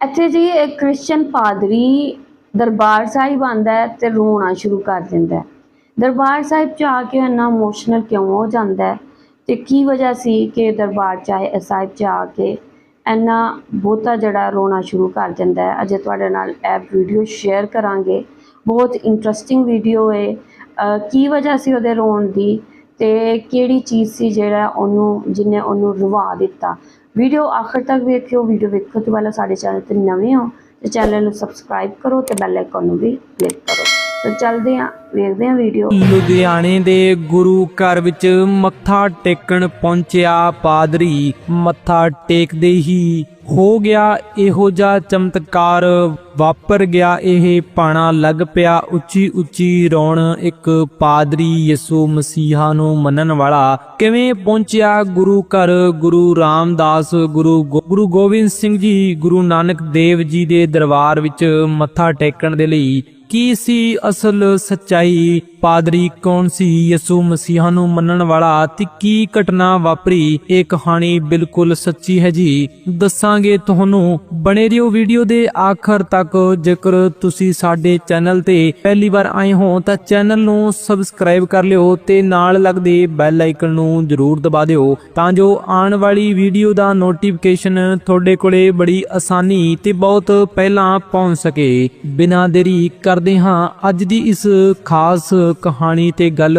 ਇੱਥੇ ਜੀ ਇੱਕ ਕ੍ਰਿਸਚੀਅਨ ਪਾਦਰੀ ਦਰਬਾਰ ਸਾਹਿਬ ਆਂਦਾ ਹੈ ਤੇ ਰੋਣਾ ਸ਼ੁਰੂ ਕਰ ਦਿੰਦਾ ਦਰਬਾਰ ਸਾਹਿਬ ਚ ਆ ਕੇ ਇੰਨਾ ਇਮੋਸ਼ਨਲ ਕਿਉਂ ਹੋ ਜਾਂਦਾ ਹੈ ਤੇ ਕੀ ਵਜ੍ਹਾ ਸੀ ਕਿ ਦਰਬਾਰ ਚਾਹੇ ਸਾਹਿਬ ਚ ਆ ਕੇ ਇੰਨਾ ਬਹੁਤਾ ਜਿਹੜਾ ਰੋਣਾ ਸ਼ੁਰੂ ਕਰ ਦਿੰਦਾ ਅਜੇ ਤੁਹਾਡੇ ਨਾਲ ਇਹ ਵੀਡੀਓ ਸ਼ੇਅਰ ਕਰਾਂਗੇ। ਬਹੁਤ ਇੰਟਰਸਟਿੰਗ ਵੀਡੀਓ ਹੈ ਕੀ ਵਜ੍ਹਾ ਸੀ ਉਹਦੇ ਰੋਣ ਦੀ ਤੇ ਕਿਹੜੀ ਚੀਜ਼ ਸੀ ਜਿਹੜਾ ਉਹਨੂੰ ਜਿਹਨੇ ਉਹਨੂੰ ਰਵਾ ਦਿੱਤਾ? ਵੀਡੀਓ ਆਖਰ ਤੱਕ ਵੇਖਿਓ, ਵੀਡੀਓ ਵੇਖਣ ਤੋਂ ਪਹਿਲਾਂ ਸਾਡੇ ਚੈਨਲ ਤੇ ਨਵੇਂ ਹੋ, ਤੇ ਚੈਨਲ ਨੂੰ ਸਬਸਕ੍ਰਾਈਬ ਕਰੋ ਤੇ ਬੈਲ ਆਈਕਨ ਨੂੰ ਵੀ ਕਲਿੱਕ ਕਰੋ। ਤੇ ਚੱਲਦੇ ਹਾਂ ਵੇਖਦੇ ਹਾਂ ਵੀਡੀਓ ਲੁਧਿਆਣੇ ਦੇ ਗੁਰੂ ਘਰ ਵਿੱਚ ਮੱਥਾ ਟੇਕਣ ਪਹੁੰਚਿਆ ਪਾਦਰੀ। ਮੱਥਾ ਟੇਕਦੇ ਹੀ ਹੋ ਗਿਆ, ਇਹੋ ਜਿਹਾ ਚਮਤਕਾਰ ਵਾਪਰ ਗਿਆ। ਇਹ ਪਾਣਾ ਲੱਗ ਪਿਆ, ਉੱਚੀ ਉੱਚੀ ਰੌਣ ਇੱਕ ਪਾਦਰੀ ਯਿਸੂ ਮਸੀਹਾ ਨੂੰ ਮੰਨਣ ਵਾਲਾ। ਕਿਵੇਂ ਪਹੁੰਚਿਆ ਗੁਰੂ ਘਰ? ਗੁਰੂ ਰਾਮਦਾਸ, ਗੁਰੂ ਗੁਰੂ ਗੋਬਿੰਦ ਸਿੰਘ ਜੀ, ਗੁਰੂ ਨਾਨਕ ਦੇਵ ਜੀ ਦੇ ਦਰਬਾਰ ਵਿੱਚ ਮੱਥਾ ਟੇਕਣ ਦੇ ਲਈ। ਕੀ ਸੀ ਅਸਲ ਸੱਚਾਈ ਪਾਦਰੀ ਕੌਣ ਸੀ? ਯਿਸੂ ਮਸੀਹਾ ਨੂੰ ਮੰਨਣ ਵਾਲਾ ਤੇ ਕੀ ਘਟਨਾ ਵਾਪਰੀ? ਇਹ ਕਹਾਣੀ ਬਿਲਕੁਲ ਸੱਚੀ ਹੈ ਜੀ। ਦੱਸਾਂਗੇ ਤੁਹਾਨੂੰ, ਬਣੇ ਰਹੋ ਵੀਡੀਓ ਦੇ ਆਖਰ ਤੱਕ। ਜੇਕਰ ਤੁਸੀਂ ਸਾਡੇ ਚੈਨਲ ਤੇ ਪਹਿਲੀ ਵਾਰ ਆਏ ਹੋ, ਤਾਂ ਚੈਨਲ ਨੂੰ ਸਬਸਕ੍ਰਾਈਬ ਕਰ ਲਿਓ ਤੇ ਨਾਲ ਲੱਗਦੇ ਬੈਲ ਆਈਕਨ ਨੂੰ ਜਰੂਰ ਦਬਾ ਦਿਓ, ਤਾਂ ਜੋ ਆਉਣ ਵਾਲੀ ਵੀਡੀਓ ਦਾ ਨੋਟੀਫਿਕੇਸ਼ਨ ਤੁਹਾਡੇ ਕੋਲੇ ਬੜੀ ਆਸਾਨੀ ਤੇ ਬਹੁਤ ਪਹਿਲਾਂ ਪਹੁੰਚ ਸਕੇ। ਬਿਨਾਂ ਦੇਰੀ ਕਰਦੇ ਹਾਂ, ਅੱਜ ਦੀ ਇਸ ਖਾਸ ਕਹਾਣੀ ਤੇ ਗੱਲ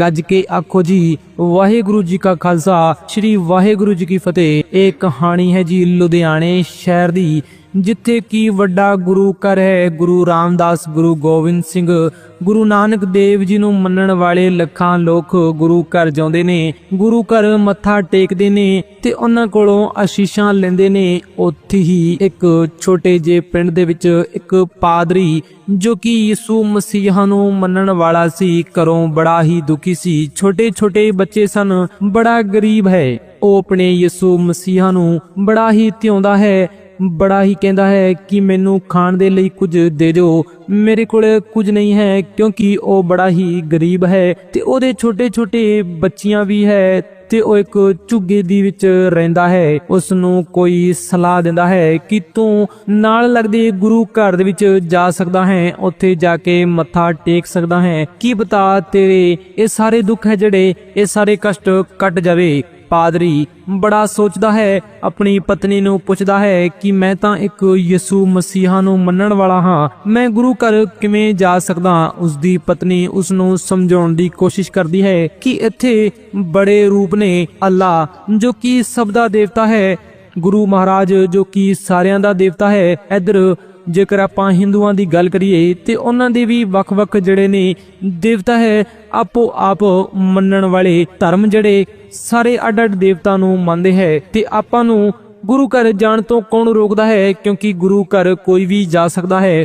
ਗੱਜ ਕੇ ਆਖੋ ਜੀ, ਵਾਹਿਗੁਰੂ ਜੀ ਕਾ ਖਾਲਸਾ, ਸ੍ਰੀ ਵਾਹਿਗੁਰੂ ਜੀ ਕੀ ਫਤਿਹ। ਇਹ ਕਹਾਣੀ ਹੈ ਜੀ ਲੁਧਿਆਣੇ ਸ਼ਹਿਰ ਦੀ ਜਿੱਥੇ ਕੀ ਵੱਡਾ ਗੁਰੂ ਘਰ ਹੈ, ਗੁਰੂ ਰਾਮਦਾਸ, ਗੁਰੂ ਗੋਬਿੰਦ ਸਿੰਘ, ਗੁਰੂ ਨਾਨਕ ਦੇਵ ਜੀ ਨੂੰ ਮੰਨਣ ਵਾਲੇ ਲੱਖਾਂ ਲੋਕ ਗੁਰੂ ਘਰ ਜਾਂਦੇ ਨੇ, ਗੁਰੂ ਘਰ ਮੱਥਾ ਟੇਕਦੇ ਨੇ ਤੇ ਉਹਨਾਂ ਕੋਲੋਂ ਅਸ਼ੀਸ਼ਾਂ ਲੈਂਦੇ ਨੇ। ਉੱਥੇ ਹੀ ਇੱਕ ਛੋਟੇ ਜਿਹੇ ਪਿੰਡ ਦੇ ਵਿੱਚ ਇੱਕ ਪਾਦਰੀ ਜੋ ਕਿ ਯਿਸੂ ਮਸੀਹ ਨੂੰ ਮੰਨਣ ਵਾਲਾ ਸੀ, ਘਰੋਂ ਬੜਾ ਹੀ ਦੁਖੀ ਸੀ। ਛੋਟੇ ਛੋਟੇ ਬੱਚੇ ਸਨ, ਬੜਾ ਗਰੀਬ ਹੈ। ਉਹ ਆਪਣੇ ਯਿਸੂ ਮਸੀਹ ਨੂੰ ਬੜਾ ਹੀ ਧਿਆਉਂਦਾ ਹੈ। ਬੜਾ ਹੀ ਕਹਿੰਦਾ ਹੈ ਕਿ ਮੈਨੂੰ ਖਾਣ ਦੇ ਲਈ ਕੁਝ ਦੇ ਦਿਓ। ਮੇਰੇ ਕੋਲ ਕੁਝ ਨਹੀਂ ਹੈ ਕਿਉਂਕਿ ਉਹ ਬੜਾ ਹੀ ਗਰੀਬ ਹੈ ਤੇ ਉਹਦੇ ਛੋਟੇ-ਛੋਟੇ ਬੱਚੀਆਂ ਵੀ ਹੈ ਤੇ ਉਹ ਇੱਕ ਝੁੱਗੇ ਦੀ ਵਿੱਚ ਰਹਿੰਦਾ ਹੈ। ਉਸ ਨੂੰ ਕੋਈ ਸਲਾਹ ਦਿੰਦਾ ਹੈ ਕਿ ਤੂੰ ਨਾਲ ਲੱਗਦੇ ਗੁਰੂ ਘਰ ਦੇ ਵਿੱਚ ਜਾ ਸਕਦਾ ਹੈ। ਉੱਥੇ ਜਾ ਕੇ ਮੱਥਾ ਟੇਕ ਸਕਦਾ ਹੈ। ਕੀ ਬਤਾ ਤੇਰੇ ਇਹ ਸਾਰੇ ਦੁੱਖ ਹੈ ਜਿਹੜੇ, ਇਹ ਸਾਰੇ ਕਸ਼ਟ ਕੱਟ ਜਾਵੇ। ਪਾਦਰੀ ਬੜਾ ਸੋਚਦਾ ਹੈ, ਆਪਣੀ ਪਤਨੀ ਨੂੰ ਪੁੱਛਦਾ ਹੈ ਕਿ ਮੈਂ ਤਾਂ ਇੱਕ ਯਿਸੂ ਮਸੀਹਾ ਨੂੰ ਮੰਨਣ ਵਾਲਾ ਹਾਂ। ਮੈਂ ਗੁਰੂ ਘਰ ਕਿਵੇਂ ਜਾ ਸਕਦਾ? ਉਸ ਦੀ ਪਤਨੀ ਉਸ ਨੂੰ ਸਮਝਾਉਣ ਦੀ ਕੋਸ਼ਿਸ਼ ਕਰਦੀ ਹੈ ਕਿ ਇੱਥੇ ਬੜੇ ਰੂਪ ਨੇ ਅੱਲਾ, ਜੋ ਕਿ ਸਭ ਦਾ ਦੇਵਤਾ ਹੈ। ਗੁਰੂ ਮਹਾਰਾਜ, ਜੋ ਕਿ ਸਾਰਿਆਂ ਦਾ ਦੇਵਤਾ ਹੈ, ਇਧਰ ਜੇਕਰ ਆਪਾਂ ਹਿੰਦੂਆਂ ਦੀ ਗੱਲ ਕਰੀਏ, ਤੇ ਉਹਨਾਂ ਦੇ ਵੀ ਵੱਖ-ਵੱਖ ਜਿਹੜੇ ਨੇ ਦੇਵਤਾ ਹੈ ਆਪੋ ਆਪ ਮੰਨਣ ਵਾਲੇ ਧਰਮ ਜਿਹੜੇ ਸਾਰੇ ਅੱਡ-ਅੱਡ ਦੇਵਤਾ ਨੂੰ ਮੰਨਦੇ ਹੈ। ਤੇ ਆਪਾਂ ਨੂੰ ਗੁਰੂ ਘਰ ਜਾਣ ਤੋਂ ਕੌਣ ਰੋਕਦਾ ਹੈ? ਕਿਉਂਕਿ ਗੁਰੂ ਘਰ ਕੋਈ ਵੀ ਜਾ ਸਕਦਾ ਹੈ।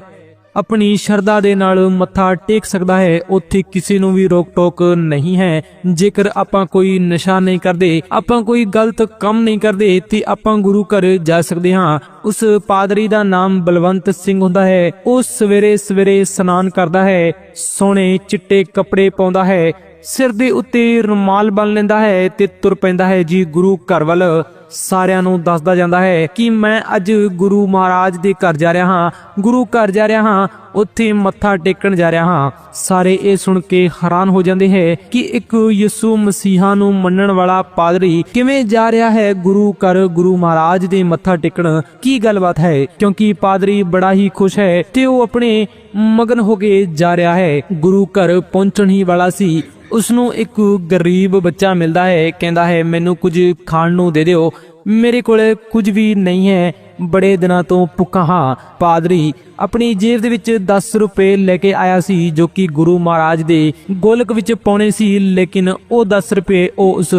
ਆਪਣੀ ਸ਼ਰਧਾ ਦੇ ਨਾਲ ਮੱਥਾ ਟੇਕ ਸਕਦਾ ਹੈ। ਉੱਥੇ ਕਿਸੇ ਨੂੰ ਵੀ ਰੋਕ ਟੋਕ ਨਹੀਂ ਹੈ। ਜੇਕਰ ਆਪਾਂ ਕੋਈ ਨਸ਼ਾ ਨਹੀਂ ਕਰਦੇ, ਆਪਾਂ ਕੋਈ ਗਲਤ ਕੰਮ ਨਹੀਂ ਕਰਦੇ, ਤੇ ਆਪਾਂ ਗੁਰੂ ਘਰ ਜਾ ਸਕਦੇ ਹਾਂ। ਉਸ ਪਾਦਰੀ ਦਾ ਨਾਮ ਬਲਵੰਤ ਸਿੰਘ ਹੁੰਦਾ ਹੈ। ਉਹ ਸਵੇਰੇ ਸਵੇਰੇ ਇਸ਼ਨਾਨ ਕਰਦਾ ਹੈ। ਸੋਹਣੇ ਚਿੱਟੇ ਕੱਪੜੇ ਪਾਉਂਦਾ ਹੈ। ਸਿਰ ਦੇ ਉੱਤੇ ਰੁਮਾਲ ਬੰਨ ਲੈਂਦਾ ਹੈ ਤੇ ਤੁਰ ਪੈਂਦਾ ਹੈ ਜੀ ਗੁਰੂ ਘਰ ਵੱਲ। ਸਾਰਿਆਂ ਨੂੰ ਦੱਸਦਾ ਜਾਂਦਾ ਹੈ ਕਿ ਮੈਂ ਅੱਜ ਗੁਰੂ ਮਹਾਰਾਜ ਦੇ ਘਰ ਜਾ ਰਿਹਾ ਹਾਂ, ਗੁਰੂ ਘਰ ਜਾ ਰਿਹਾ ਹਾਂ, ਉੱਥੇ ਮੱਥਾ ਟੇਕਣ ਜਾ ਰਿਹਾ ਹਾਂ। ਸਾਰੇ ਇਹ ਸੁਣ ਕੇ ਹੈਰਾਨ ਹੋ ਜਾਂਦੇ ਹੈ ਕਿ ਇੱਕ ਯਿਸੂ ਮਸੀਹਾ ਨੂੰ ਮੰਨਣ ਵਾਲਾ ਪਾਦਰੀ ਕਿਵੇਂ ਜਾ ਰਿਹਾ ਹੈ ਗੁਰੂ ਘਰ, ਗੁਰੂ ਮਹਾਰਾਜ ਦੇ ਮੱਥਾ ਟੇਕਣ? ਕੀ ਗੱਲਬਾਤ ਹੈ? ਕਿਉਂਕਿ ਪਾਦਰੀ ਬੜਾ ਹੀ ਖੁਸ਼ ਹੈ ਤੇ ਉਹ ਆਪਣੇ ਮਗਨ ਹੋ ਕੇ ਜਾ ਰਿਹਾ ਹੈ। ਗੁਰੂ ਘਰ ਪਹੁੰਚਣ ਹੀ ਵਾਲਾ ਸੀ। ਉਸ ਨੂੰ ਇੱਕ ਗਰੀਬ ਬੱਚਾ ਮਿਲਦਾ ਹੈ, ਕਹਿੰਦਾ ਹੈ, ਮੈਨੂੰ ਕੁਝ ਖਾਣ ਨੂੰ ਦੇ ਦਿਓ। ਮੇਰੇ ਕੋਲ ਕੁਝ ਵੀ ਨਹੀਂ ਹੈ। ਬੜੇ ਦਿਨਾਂ ਤੋਂ ਭੁੱਖਾ ਹਾਂ ਪਾਦਰੀ ਆਪਣੀ ਜੇਬ ਦੇ ਵਿੱਚ 10 ਰੁਪਏ ਲੈ ਕੇ ਆਇਆ ਸੀ, ਜੋ ਕਿ ਗੁਰੂ ਮਹਾਰਾਜ ਦੇ ਗੋਲਕ ਵਿੱਚ ਪਾਉਣੇ ਸੀ, ਲੇਕਿਨ ਉਹ 10 ਰੁਪਏ ਉਹ ਉਸ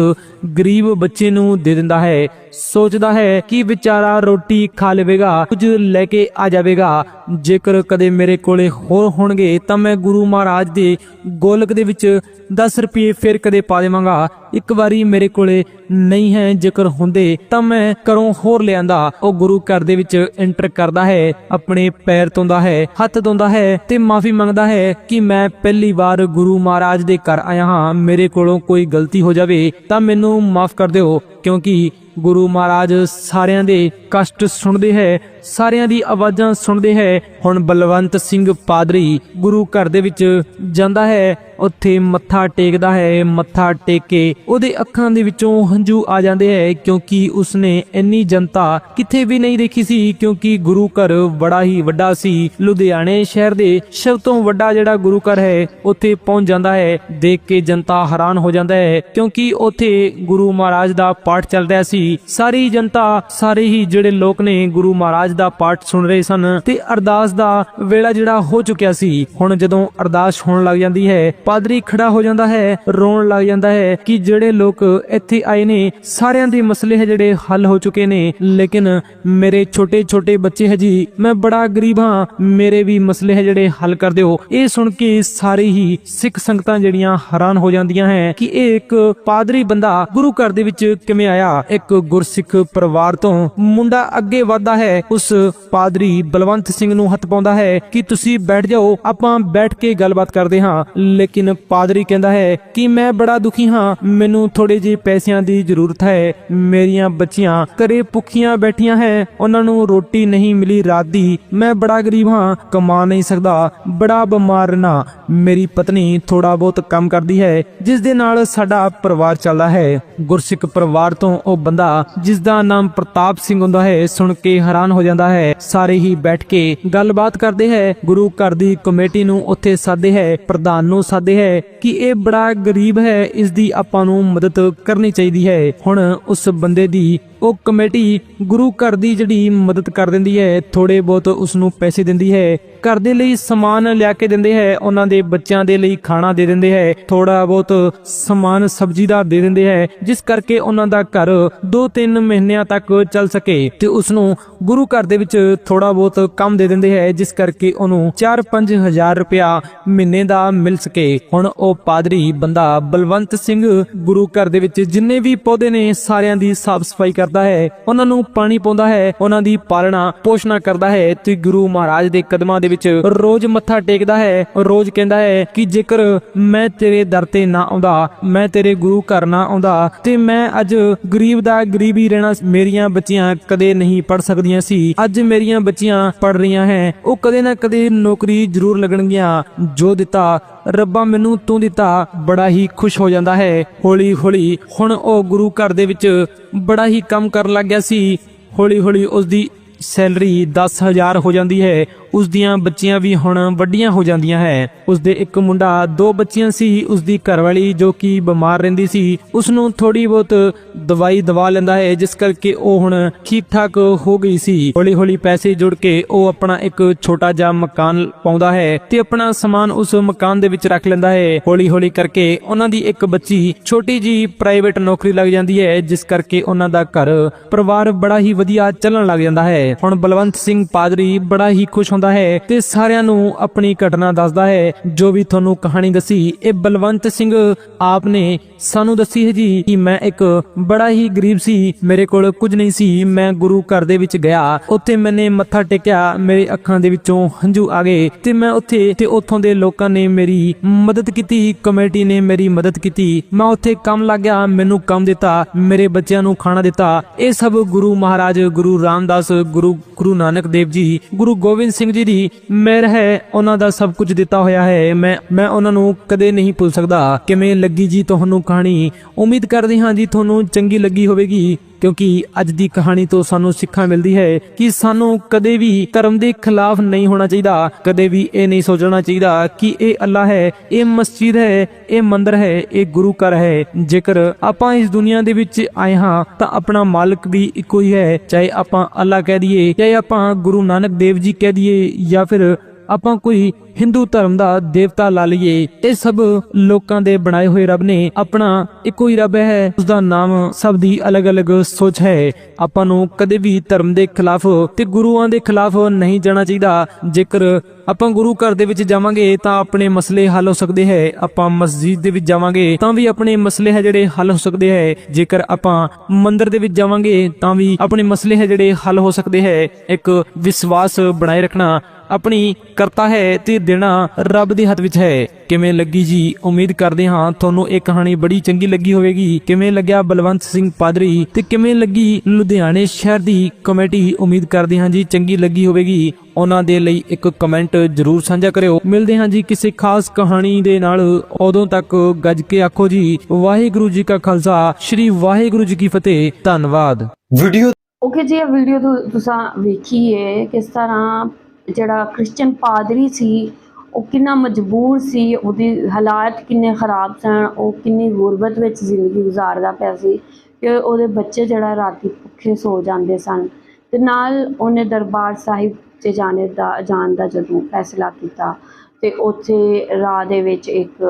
ਗਰੀਬ ਬੱਚੇ ਨੂੰ ਦੇ ਦਿੰਦਾ ਹੈ। ਸੋਚਦਾ ਹੈ ਕਿ ਵਿਚਾਰਾ ਰੋਟੀ ਖਾ ਲਵੇਗਾ, ਕੁਝ ਲੈ ਕੇ ਆ ਜਾਵੇਗਾ। ਜੇਕਰ ਕਦੇ ਮੇਰੇ ਕੋਲੇ ਹੋਰ ਹੋਣਗੇ, ਤਾਂ ਮੈਂ ਗੁਰੂ ਮਹਾਰਾਜ ਦੇ ਗੋਲਕ ਦੇ ਵਿੱਚ 10 ਰੁਪਏ ਫਿਰ ਕਦੇ ਪਾ ਦੇਵਾਂਗਾ। ਇੱਕ ਵਾਰੀ ਮੇਰੇ ਕੋਲੇ ਨਹੀਂ ਹੈ ਜੇਕਰ ਹੁੰਦੇ, ਤਾਂ ਮੈਂ ਘਰੋਂ ਹੋਰ ਲਿਆਂਦਾ ਉਹ ਗੁਰੂ ਘਰ ਦੇ ਵਿੱਚ ਐਂਟਰ ਕਰਦਾ ਹੈ, ਆਪਣੇ ਪੈਰ ਧੋਂਦਾ ਹੈ, ਹੱਥ ਧੋਂਦਾ ਹੈ ਤੇ ਮਾਫੀ ਮੰਗਦਾ ਹੈ ਕਿ ਮੈਂ ਪਹਿਲੀ ਵਾਰ ਗੁਰੂ ਮਹਾਰਾਜ ਦੇ ਘਰ ਆਇਆ ਹਾਂ। ਮੇਰੇ ਕੋਲੋਂ ਕੋਈ ਗਲਤੀ ਹੋ ਜਾਵੇ ਤਾਂ ਮੈਨੂੰ ਮਾਫ ਕਰ ਦਿਓ ਕਿਉਂਕਿ ਗੁਰੂ ਮਹਾਰਾਜ ਸਾਰਿਆਂ ਦੇ ਕਸ਼ਟ ਸੁਣਦੇ ਹੈ ਸਾਰਿਆਂ ਦੀ ਆਵਾਜ਼ਾਂ ਸੁਣਦੇ ਹੈ। ਹੁਣ ਬਲਵੰਤ ਸਿੰਘ ਪਾਦਰੀ ਗੁਰੂ ਘਰ ਦੇ ਵਿੱਚ ਜਾਂਦਾ ਹੈ। ਉੱਥੇ ਮੱਥਾ ਟੇਕਦਾ ਹੈ। ਮੱਥਾ ਟੇਕ ਕੇ ਉਹਦੇ ਅੱਖਾਂ ਦੇ ਵਿੱਚੋਂ ਹੰਝੂ ਆ ਜਾਂਦੇ ਹੈ ਕਿਉਂਕਿ ਉਸਨੇ ਇੰਨੀ ਜਨਤਾ ਕਿਤੇ ਵੀ ਨਹੀਂ ਦੇਖੀ ਸੀ ਕਿਉਂਕਿ ਗੁਰੂ ਘਰ ਬੜਾ ਹੀ ਵੱਡਾ ਸੀ। ਲੁਧਿਆਣੇ ਸ਼ਹਿਰ ਦੇ ਸਭ ਤੋਂ ਵੱਡਾ ਜਿਹੜਾ ਗੁਰੂ ਘਰ ਹੈ, ਉੱਥੇ ਪਹੁੰਚ ਜਾਂਦਾ ਹੈ। ਦੇਖ ਕੇ ਜਨਤਾ ਹੈਰਾਨ ਹੋ ਜਾਂਦਾ ਹੈ ਕਿਉਂਕਿ ਉੱਥੇ ਗੁਰੂ ਮਹਾਰਾਜ ਦਾ ਪਾਠ ਚੱਲ ਰਿਹਾ ਸੀ। ਸਾਰੀ ਜਨਤਾ, ਸਾਰੇ ਹੀ ਜਿਹੜੇ ਲੋਕ ਨੇ ਗੁਰੂ ਮਹਾਰਾਜ ਦਾ ਪਾਠ ਸੁਣ ਰਹੇ ਸਨ ਤੇ ਅਰਦਾਸ ਦਾ ਵੇਲਾ ਜਿਹੜਾ ਹੋ ਚੁੱਕਿਆ ਸੀ। ਹੁਣ ਜਦੋਂ ਅਰਦਾਸ ਹੋਣ ਲੱਗ ਜਾਂਦੀ ਹੈ, ਪਾਦਰੀ ਖੜਾ ਹੋ ਜਾਂਦਾ ਹੈ, ਰੋਣ ਲੱਗ ਜਾਂਦਾ ਹੈ ਕਿ ਜਿਹੜੇ ਲੋਕ ਇੱਥੇ ਆਏ ਨੇ, ਸਾਰਿਆਂ ਦੇ ਮਸਲੇ ਹੈ ਜਿਹੜੇ ਹੱਲ ਹੋ ਚੁੱਕੇ ਨੇ। ਲੇਕਿਨ ਮੇਰੇ ਛੋਟੇ ਛੋਟੇ ਬੱਚੇ ਹੈ ਜੀ, ਮੈਂ ਬੜਾ ਗਰੀਬ ਹਾਂ, ਮੇਰੇ ਵੀ ਮਸਲੇ ਹੈ ਜਿਹੜੇ ਹੱਲ ਕਰ ਦਿਓ। ਇਹ ਸੁਣ ਕੇ ਸਾਰੇ ਹੀ ਸਿੱਖ ਸੰਗਤਾਂ ਜਿਹੜੀਆਂ ਹੈਰਾਨ ਹੋ ਜਾਂਦੀਆਂ ਹੈ ਕਿ ਇਹ ਇੱਕ ਪਾਦਰੀ ਬੰਦਾ ਗੁਰੂ ਘਰ ਦੇ ਵਿੱਚ ਕਿਵੇਂ ਆਇਆ। ਇੱਕ ਗੁਰਸਿੱਖ ਪਰਿਵਾਰ ਤੋਂ ਮੁੰਡਾ ਅੱਗੇ ਵਧਦਾ ਹੈ, ਉਸ ਪਾਦਰੀ ਬਲਵੰਤ ਸਿੰਘ ਨੂੰ ਹੱਥ ਪਾਉਂਦਾ ਹੈ ਕਿ ਤੁਸੀਂ ਬੈਠ ਜਾਓ, ਆਪਾਂ ਬੈਠ ਕੇ ਗੱਲਬਾਤ ਕਰਦੇ ਹਾਂ। ਲੇਕਿਨ ਪਾਦਰੀ ਕਹਿੰਦਾ ਹੈ ਕਿ ਮੈਂ ਬੜਾ ਦੁਖੀ ਹਾਂ, ਮੈਨੂੰ ਥੋੜੇ ਜਿਹੇ ਪੈਸਿਆਂ ਦੀ ਜ਼ਰੂਰਤ ਹੈ। ਮੇਰੀਆਂ ਬੱਚੀਆਂ ਘਰੇ ਭੁੱਖੀਆਂ ਬੈਠੀਆਂ ਹੈ, ਉਹਨਾਂ ਨੂੰ ਰੋਟੀ ਨਹੀਂ ਮਿਲੀ ਰਾਤ ਦੀ। ਮੈਂ ਬੜਾ ਗਰੀਬ ਹਾਂ, ਕਮਾ ਨਹੀਂ ਸਕਦਾ, ਬੜਾ ਬਿਮਾਰ ਨਾ ਮੇਰੀ ਪਤਨੀ ਥੋੜਾ ਬਹੁਤ ਕੰਮ ਕਰਦੀ ਹੈ, ਜਿਸ ਦੇ ਨਾਲ ਸਾਡਾ ਪਰਿਵਾਰ ਚੱਲਦਾ ਹੈ। ਗੁਰਸਿੱਖ ਪਰਿਵਾਰ ਤੋਂ ਉਹ ਬੰਦਾ ਜਿਸ ਦਾ ਨਾਮ ਪ੍ਰਤਾਪ ਸਿੰਘ ਹੁੰਦਾ ਹੈ, ਸੁਣ ਕੇ ਹੈਰਾਨ ਹੋ ਜਾਂਦਾ ਹੈ। ਸਾਰੇ ਹੀ ਬੈਠ ਕੇ ਗੱਲਬਾਤ ਕਰਦੇ ਹੈ। ਗੁਰੂ ਘਰ ਦੀ ਕਮੇਟੀ ਨੂੰ ਉੱਥੇ ਸਾਦੇ ਹੈ। ਪ੍ਰਧਾਨ ਨੂੰ ਸਾਦੇ ਹੈ ਕਿ ਇਹ ਬੜਾ ਗਰੀਬ ਹੈ। ਇਸ ਦੀ ਆਪਾਂ ਨੂੰ ਮਦਦ ਕਰਨੀ ਚਾਹੀਦੀ ਹੈ। ਹੁਣ ਉਸ ਬੰਦੇ ਦੀ ਉਹ ਕਮੇਟੀ ਗੁਰੂ ਘਰ ਦੀ ਜਿਹੜੀ ਮਦਦ ਕਰ ਦਿੰਦੀ ਹੈ ਥੋੜੇ ਬਹੁਤ ਉਸ ਨੂੰ ਪੈਸੇ ਦਿੰਦੀ ਹੈ, ਘਰ ਦੇ ਲਈ ਸਮਾਨ ਲਿਆ ਕੇ ਦਿੰਦੇ ਹੈ, ਉਹਨਾਂ ਦੇ ਬੱਚਿਆਂ ਦੇ ਲਈ ਖਾਣਾ ਦੇ ਦਿੰਦੇ ਹੈ ਥੋੜਾ ਬਹੁਤ ਸਮਾਨ ਸਬਜ਼ੀ ਦਾ ਦੇ ਦਿੰਦੇ ਹੈ, ਜਿਸ ਕਰਕੇ ਉਹਨਾਂ ਦਾ ਘਰ 2-3 ਮਹੀਨਿਆਂ ਤੱਕ ਚੱਲ ਸਕੇ ਤੇ ਉਸ ਨੂੰ ਗੁਰੂ ਘਰ ਦੇ ਵਿੱਚ ਥੋੜਾ ਬਹੁਤ ਕੰਮ ਦੇ ਦਿੰਦੇ ਹੈ, ਜਿਸ ਕਰਕੇ ਉਹਨੂੰ 4-5 ਹਜ਼ਾਰ ਰੁਪਇਆ ਮਹੀਨੇ ਦਾ ਮਿਲ ਸਕੇ। ਹੁਣ ਉਹ ਪਾਦਰੀ ਬੰਦਾ ਬਲਵੰਤ ਸਿੰਘ ਗੁਰੂ ਘਰ ਦੇ ਵਿੱਚ ਜਿੰਨੇ ਵੀ ਪੌਦੇ ਨੇ, ਸਾਰਿਆਂ ਦੀ ਸਾਫ਼ ਸਫ਼ਾਈ ਕਰ ਕਰਦਾ ਹੈ, ਉਹਨਾਂ ਨੂੰ ਪਾਣੀ ਪਾਉਂਦਾ ਹੈ, ਉਹਨਾਂ ਦੀ ਪਾਲਣਾ, ਪੋਸ਼ਣਾ ਕਰਦਾ ਹੈ। ਤੇ ਗੁਰੂ ਮਹਾਰਾਜ ਦੇ ਕਦਮਾਂ ਦੇ ਵਿੱਚ ਰੋਜ਼ ਮੱਥਾ ਟੇਕਦਾ ਹੈ, ਰੋਜ਼ ਕਹਿੰਦਾ ਹੈ ਕਿ ਜੇਕਰ ਮੈਂ ਤੇਰੇ ਦਰ ਤੇ ਨਾ ਆਉਂਦਾ, ਮੈਂ ਤੇਰੇ ਗੁਰੂ ਘਰ ਨਾ ਆਉਂਦਾ, ਤੇ ਮੈਂ ਅੱਜ ਗਰੀਬ ਦਾ ਗਰੀਬ ਹੀ ਰਹਿਣਾ ਮੇਰੀਆਂ ਬੱਚੀਆਂ ਕਦੇ ਨਹੀਂ ਪੜ ਸਕਦੀਆਂ ਸੀ, ਅੱਜ ਮੇਰੀਆਂ ਬੱਚੀਆਂ ਪੜ ਰਹੀਆਂ ਹੈ, ਉਹ ਕਦੇ ਨਾ ਕਦੇ ਨੌਕਰੀ ਜ਼ਰੂਰ ਲੱਗਣਗੀਆਂ, ਜੋ ਦਿੱਤਾ ਰੱਬਾ ਮੈਨੂੰ ਤੂੰ ਦਿੱਤਾ, ਬੜਾ ਹੀ ਖੁਸ਼ ਹੋ ਜਾਂਦਾ ਹੈ। ਹੌਲੀ ਹੌਲੀ ਹੁਣ ਉਹ ਗੁਰੂ ਘਰ ਦੇ ਵਿੱਚ ਬੜਾ ਹੀ ਕੰਮ ਕਰਨ ਲੱਗ ਗਿਆ ਸੀ। ਹੌਲੀ ਹੌਲੀ ਉਸ ਦੀ ਸੈਲਰੀ 10000 ਹੋ ਜਾਂਦੀ ਹੈ। ਉਸ ਦੀਆਂ ਬੱਚੀਆਂ ਵੀ ਹੁਣ ਵੱਡੀਆਂ ਹੋ ਜਾਂਦੀਆਂ ਹੈ। ਉਸ ਦੇ ਇੱਕ ਮੁੰਡਾ, ਦੋ ਬੱਚੀਆਂ ਸੀ ਉਸ ਦੀ ਘਰਵਾਲੀ ਜੋ ਕਿ ਬਿਮਾਰ ਰਹਿੰਦੀ ਸੀ ਉਸ ਨੂੰ ਥੋੜੀ ਬਹੁਤ ਦਵਾਈ ਦਵਾ ਲੈਂਦਾ ਹੈ, ਜਿਸ ਕਰਕੇ ਉਹ ਹੁਣ ਠੀਕ ਠਾਕ ਹੋ ਗਈ ਸੀ। ਹੌਲੀ ਹੌਲੀ ਪੈਸੇ ਜੁੜ ਕੇ ਉਹ ਆਪਣਾ ਇੱਕ ਛੋਟਾ ਜਿਹਾ ਮਕਾਨ ਪਾਉਂਦਾ ਹੈ ਤੇ ਆਪਣਾ ਸਮਾਨ ਉਸ ਮਕਾਨ ਦੇ ਵਿੱਚ ਰੱਖ ਲੈਂਦਾ ਹੈ। ਹੌਲੀ ਹੌਲੀ ਕਰਕੇ ਉਹਨਾਂ ਦੀ ਇੱਕ ਬੱਚੀ ਛੋਟੀ ਜੀ ਪ੍ਰਾਈਵੇਟ ਨੌਕਰੀ ਲੱਗ ਜਾਂਦੀ ਹੈ, ਜਿਸ ਕਰਕੇ ਉਹਨਾਂ ਦਾ ਘਰ ਪਰਿਵਾਰ ਬੜਾ ਹੀ ਵਧੀਆ ਚੱਲਣ ਲੱਗ ਜਾਂਦਾ ਹੈ। ਹੁਣ ਬਲਵੰਤ ਸਿੰਘ ਪਾਦਰੀ ਬੜਾ ਹੀ ਖੁਸ਼ ਹੁੰਦਾ ਹੈ ਤੇ ਸਾਰਿਆਂ ਨੂੰ ਆਪਣੀ ਘਟਨਾ ਦੱਸਦਾ ਹੈ। ਜੋ ਵੀ ਤੁਹਾਨੂੰ ਕਹਾਣੀ ਦੱਸੀ, ਇਹ ਬਲਵੰਤ ਸਿੰਘ ਆਪ ਨੇ ਸਾਨੂੰ ਦੱਸੀ ਹੈ ਜੀ ਕਿ ਮੈਂ ਇੱਕ ਬੜਾ ਹੀ ਗਰੀਬ ਸੀ, ਮੇਰੇ ਕੋਲ ਕੁਝ ਨਹੀਂ ਸੀ, ਮੈਂ ਗੁਰੂ ਘਰ ਦੇ ਵਿੱਚ ਗਿਆ। ਉੱਥੇ ਮੈਨੇ ਮੱਥਾ ਟੇਕਿਆ, ਮੇਰੇ ਅੱਖਾਂ ਦੇ ਵਿੱਚੋਂ ਹੰਝੂ ਆ ਗਏ ਤੇ ਮੈਂ ਉੱਥੇ ਤੇ ਉੱਥੋਂ ਦੇ ਲੋਕਾਂ ਨੇ ਮੇਰੀ ਮਦਦ ਕੀਤੀ, ਕਮੇਟੀ ਨੇ ਮੇਰੀ ਮਦਦ ਕੀਤੀ। ਮੈਂ ਉੱਥੇ ਕੰਮ ਲੱਗ ਗਿਆ, ਮੈਨੂੰ ਕੰਮ ਦਿੱਤਾ, ਮੇਰੇ ਬੱਚਿਆਂ ਨੂੰ ਖਾਣਾ ਦਿੱਤਾ। ਇਹ ਸਭ ਗੁਰੂ ਮਹਾਰਾਜ, ਗੁਰੂ ਰਾਮਦਾਸ, ਗੁਰੂ ਗੁਰੂ ਨਾਨਕ ਦੇਵ ਜੀ, ਗੁਰੂ ਗੋਬਿੰਦ ਸਿੰਘ ਸਿੰਘ ਜੀ ਦੀ ਮਿਹਰ ਹੈ, ਉਹਨਾਂ ਦਾ ਸਭ ਕੁਝ ਦਿੱਤਾ ਹੋਇਆ ਹੈ। ਮੈਂ ਮੈਂ ਉਹਨਾਂ ਨੂੰ ਕਦੇ ਨਹੀਂ ਭੁੱਲ ਸਕਦਾ। ਕਿਵੇਂ ਲੱਗੀ ਜੀ ਤੁਹਾਨੂੰ ਕਹਾਣੀ? ਉਮੀਦ ਕਰਦੇ ਹਾਂ ਜੀ ਤੁਹਾਨੂੰ ਚੰਗੀ ਲੱਗੀ ਹੋਵੇਗੀ। ਕਿਉਂਕਿ ਅੱਜ ਦੀ ਕਹਾਣੀ ਤੋਂ ਸਾਨੂੰ ਸਿੱਖਿਆ ਮਿਲਦੀ ਹੈ ਕਿ ਸਾਨੂੰ ਕਦੇ ਵੀ ਧਰਮ ਦੇ ਖਿਲਾਫ ਨਹੀਂ ਹੋਣਾ ਚਾਹੀਦਾ, ਕਦੇ ਵੀ ਇਹ ਨਹੀਂ ਸੋਚਣਾ ਚਾਹੀਦਾ ਕਿ ਇਹ ਅੱਲਾ ਹੈ, ਇਹ ਮਸਜਿਦ ਹੈ, ਇਹ ਮੰਦਰ ਹੈ, ਇਹ ਗੁਰੂ ਘਰ ਹੈ। ਜੇਕਰ ਆਪਾਂ ਇਸ ਦੁਨੀਆ ਦੇ ਵਿੱਚ ਆਏ ਹਾਂ, ਤਾਂ ਆਪਣਾ ਮਾਲਕ ਵੀ ਇੱਕੋ ਹੀ ਹੈ। ਚਾਹੇ ਆਪਾਂ ਅੱਲਾ ਕਹਿ ਦਈਏ, ਚਾਹੇ ਆਪਾਂ ਗੁਰੂ ਨਾਨਕ ਦੇਵ ਜੀ ਕਹਿ ਦਈਏ ਜਾਂ ਫਿਰ ਆਪਾਂ ਕੋਈ ਹਿੰਦੂ ਧਰਮ ਦਾ ਦੇਵਤਾ ਲਾ ਲਈਏ, ਇਹ ਸਭ ਲੋਕਾਂ ਦੇ ਬਣਾਏ ਹੋਏ ਰੱਬ ਨੇ ਆਪਣਾ ਇੱਕੋ ਹੀ ਰੱਬ ਹੈ ਉਸ ਦਾ ਨਾਮ ਸਭ ਦੀ ਅਲੱਗ-ਅਲੱਗ ਸੋਚ ਹੈ। ਆਪਾਂ ਨੂੰ ਕਦੇ ਵੀ ਧਰਮ ਦੇ ਖਿਲਾਫ ਤੇ ਗੁਰੂਆਂ ਦੇ ਖਿਲਾਫ ਨਹੀਂ ਜਾਣਾ ਚਾਹੀਦਾ। ਜੇਕਰ ਆਪਾਂ ਗੁਰੂ ਘਰ ਦੇ ਵਿੱਚ ਜਾਵਾਂਗੇ, ਤਾਂ ਆਪਣੇ ਮਸਲੇ ਹੱਲ ਹੋ ਸਕਦੇ ਹੈ। ਆਪਾਂ ਮਸਜਿਦ ਦੇ ਵਿੱਚ ਜਾਵਾਂਗੇ, ਤਾਂ ਵੀ ਆਪਣੇ ਮਸਲੇ ਹੈ ਜਿਹੜੇ ਹੱਲ ਹੋ ਸਕਦੇ ਹੈ। ਜੇਕਰ ਆਪਾਂ ਮੰਦਿਰ ਦੇ ਵਿੱਚ ਜਾਵਾਂਗੇ, ਤਾਂ ਵੀ ਆਪਣੇ ਮਸਲੇ ਹੈ ਜਿਹੜੇ ਹੱਲ ਹੋ ਸਕਦੇ ਹੈ। ਇੱਕ ਵਿਸ਼ਵਾਸ ਬਣਾਏ ਰੱਖਣਾ ਆਪਣੀ ਕਰਤਾ ਹੈ ਤੇ ਦੇਣਾ ਰੱਬ ਦੇ ਹੱਥ ਵਿੱਚ ਹੈ। ਕਿਵੇਂ ਲੱਗੀ ਜੀ? ਉਮੀਦ ਕਰਦੇ ਹਾਂ ਤੁਹਾਨੂੰ ਇਹ ਕਹਾਣੀ ਬੜੀ ਚੰਗੀ ਲੱਗੀ ਹੋਵੇਗੀ। ਕਿਵੇਂ ਲੱਗਿਆ ਬਲਵੰਤ ਸਿੰਘ ਪਾਦਰੀ ਤੇ ਕਿਵੇਂ ਲੱਗੀ ਲੁਧਿਆਣੇ ਸ਼ਹਿਰ ਦੀ ਕਮੇਟੀ? ਉਮੀਦ ਕਰਦੇ ਹਾਂ ਜੀ ਚੰਗੀ ਲੱਗੀ ਹੋਵੇਗੀ। ਉਹਨਾਂ ਦੇ ਲਈ ਇੱਕ ਕਮੈਂਟ ਜਰੂਰ ਸਾਂਝਾ ਕਰਿਓ। ਮਿਲਦੇ ਹਾਂ ਜੀ ਕਿਸੇ ਖਾਸ ਕਹਾਣੀ ਦੇ ਨਾਲ। ਉਦੋਂ ਤੱਕ ਗੱਜ ਕੇ ਆਖੋ ਜੀ ਵਾਹਿਗੁਰੂ ਜੀ ਕਾ ਖਾਲਸਾ ਸ੍ਰੀ ਵਾਹਿਗੁਰੂ ਜੀ ਕੀ ਫਤਿਹ। ਧੰਨਵਾਦ। ਵੀਡੀਓ ਓਕੇ ਜੀ ਇਹ ਵੀਡੀਓ ਤੁਸੀਂ ਵੇਖੀ ਹੈ ਕਿਸ ਤਰ੍ਹਾਂ ਜਿਹੜਾ ਕ੍ਰਿਸਚਨ ਪਾਦਰੀ ਸੀ, ਉਹ ਕਿੰਨਾ ਮਜਬੂਰ ਸੀ, ਉਹਦੇ ਹਾਲਾਤ ਕਿੰਨੇ ਖਰਾਬ ਸਨ, ਉਹ ਕਿੰਨੀ ਗੁਰਬਤ ਵਿੱਚ ਜ਼ਿੰਦਗੀ ਗੁਜ਼ਾਰਦਾ ਪਿਆ ਸੀ ਕਿ ਉਹਦੇ ਬੱਚੇ ਜਿਹੜਾ ਰਾਤੀ ਭੁੱਖੇ ਸੋ ਜਾਂਦੇ ਸਨ ਤੇ ਨਾਲ ਉਹਨੇ ਦਰਬਾਰ ਸਾਹਿਬ 'ਚ ਜਾਣੇ ਦਾ, ਜਾਣ ਦਾ ਜਦੋਂ ਫੈਸਲਾ ਕੀਤਾ ਤੇ ਉੱਥੇ ਰਾਹ ਦੇ ਵਿੱਚ ਇੱਕ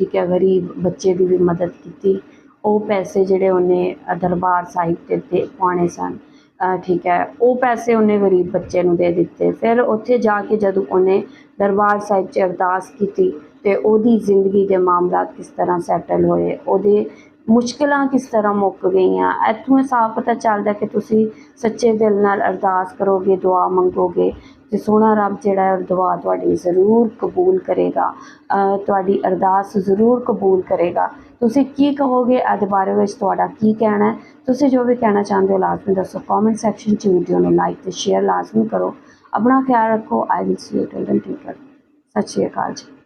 ਠੀਕ ਹੈ, ਗਰੀਬ ਬੱਚੇ ਦੀ ਵੀ ਮਦਦ ਕੀਤੀ, ਉਹ ਪੈਸੇ ਜਿਹੜੇ ਉਹਨੇ ਦਰਬਾਰ ਸਾਹਿਬ ਤੇ ਦੇ ਪਾਉਣੇ ਸਨ। ਠੀਕ ਹੈ, ਉਹ ਪੈਸੇ ਉਹਨੇ ਗਰੀਬ ਬੱਚੇ ਨੂੰ ਦੇ ਦਿੱਤੇ। ਫਿਰ ਉੱਥੇ ਜਾ ਕੇ ਜਦੋਂ ਉਹਨੇ ਦਰਬਾਰ ਸਾਹਿਬ 'ਚ ਅਰਦਾਸ ਕੀਤੀ ਤੇ ਉਹਦੀ ਜ਼ਿੰਦਗੀ ਦੇ ਮਾਮਲਾਤ ਕਿਸ ਤਰ੍ਹਾਂ ਸੈਟਲ ਹੋਏ, ਉਹਦੇ ਮੁਸ਼ਕਲਾਂ ਕਿਸ ਤਰ੍ਹਾਂ ਮੁੱਕ ਗਈਆਂ, ਇੱਥੋਂ ਇਹ ਸਾਫ਼ ਪਤਾ ਚੱਲਦਾ ਕਿ ਤੁਸੀਂ ਸੱਚੇ ਦਿਲ ਨਾਲ ਅਰਦਾਸ ਕਰੋਗੇ, ਦੁਆ ਮੰਗੋਗੇ। ਤੇ ਸੋਹਣਾ ਰੱਬ ਜਿਹੜਾ ਹੈ, ਉਹ ਦੁਆ ਤੁਹਾਡੀ ਜ਼ਰੂਰ ਕਬੂਲ ਕਰੇਗਾ। ਤੁਹਾਡੀ ਅਰਦਾਸ ਜ਼ਰੂਰ ਕਬੂਲ ਕਰੇਗਾ। ਤੁਸੀਂ ਕੀ ਕਹੋਗੇ ਇਹਦੇ ਬਾਰੇ ਵਿੱਚ ਤੁਹਾਡਾ ਕੀ ਕਹਿਣਾ ਹੈ? ਤੁਸੀਂ ਜੋ ਵੀ ਕਹਿਣਾ ਚਾਹੁੰਦੇ ਹੋ ਲਾਜ਼ਮੀ ਦੱਸੋ। ਕਮੈਂਟ ਸੈਕਸ਼ਨ 'ਚ ਵੀਡੀਓ ਨੂੰ ਲਾਈਕ ਤੇ ਸ਼ੇਅਰ ਲਾਜ਼ਮੀ ਕਰੋ। ਆਪਣਾ ਖਿਆਲ ਰੱਖੋ। I will see you till then take ਸਤਿ ਸ਼੍ਰੀ ਅਕਾਲ ਜੀ।